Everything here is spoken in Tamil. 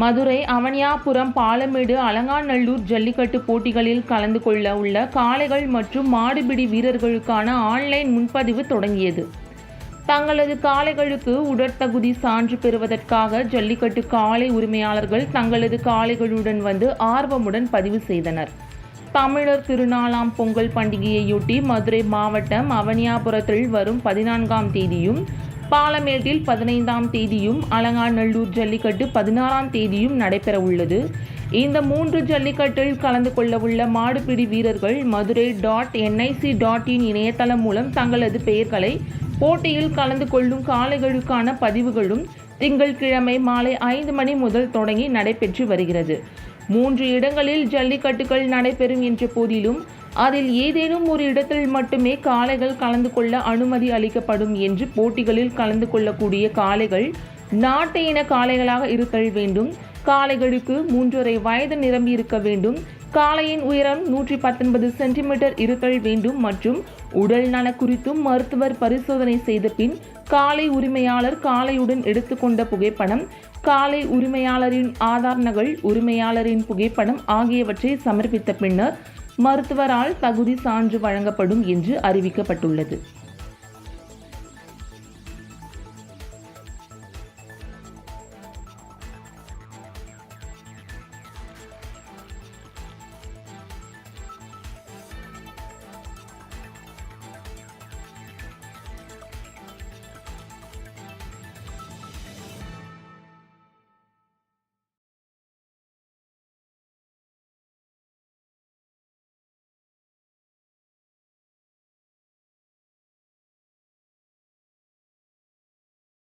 மதுரை அவனியாபுரம் பாலமேடு அலங்காநல்லூர் ஜல்லிக்கட்டு போட்டிகளில் கலந்து கொள்ள உள்ள காளைகள் மற்றும் மாடுபிடி வீரர்களுக்கான ஆன்லைன் முன்பதிவு தொடங்கியது. தங்களது காளைகளுக்கு உடற்தகுதி சான்று பெறுவதற்காக ஜல்லிக்கட்டு காளை உரிமையாளர்கள் தங்களது காளைகளுடன் வந்து ஆர்வமுடன் பதிவு செய்தனர். தமிழர் திருநாளாம் பொங்கல் பண்டிகையையொட்டி மதுரை மாவட்டம் அவனியாபுரத்தில் வரும் பதினான்காம் தேதியும் பாலமேட்டில் பதினைந்தாம் தேதியும் அலங்காநல்லூர் ஜல்லிக்கட்டு பதினாறாம் தேதியும் நடைபெற உள்ளது இந்த மூன்று ஜல்லிக்கட்டில் கலந்து கொள்ளவுள்ள மாடுபிடி வீரர்கள் Madurai dot NIC dot in இணையதளம் மூலம் தங்களது பெயர்களை போட்டியில் கலந்து கொள்ளும் காளைகளுக்கான பதிவுகளும் திங்கட்கிழமை மாலை ஐந்து மணி முதல் தொடங்கி நடைபெற்று வருகிறது. மூன்று இடங்களில் ஜல்லிக்கட்டுகள் நடைபெறும் என்ற போதிலும் அதில் ஏதேனும் ஒரு இடத்தில் மட்டுமே காளைகள் கலந்து கொள்ள அனுமதி அளிக்கப்படும் என்று போட்டிகளில் கலந்து கொள்ளக்கூடிய காளைகள் நாட்டு இன காளைகளாக இருத்தல் வேண்டும். காளைகளுக்கு மூன்றரை வயது நிரம்பி இருக்க வேண்டும். காளையின் உயரம் நூற்றி பத்தொன்பது சென்டிமீட்டர் இருத்தல் வேண்டும் மற்றும் உடல் நல குறித்தும் மருத்துவர் பரிசோதனை செய்த பின் காளை உரிமையாளர் காளையுடன் எடுத்துக்கொண்ட புகைப்படம் காளை உரிமையாளரின் ஆதார் நகல் உரிமையாளரின் புகைப்படம் ஆகியவற்றை சமர்ப்பித்த பின்னர் மருத்துவரால் தகுதி சான்று வழங்கப்படும் என்று அறிவிக்கப்பட்டுள்ளது.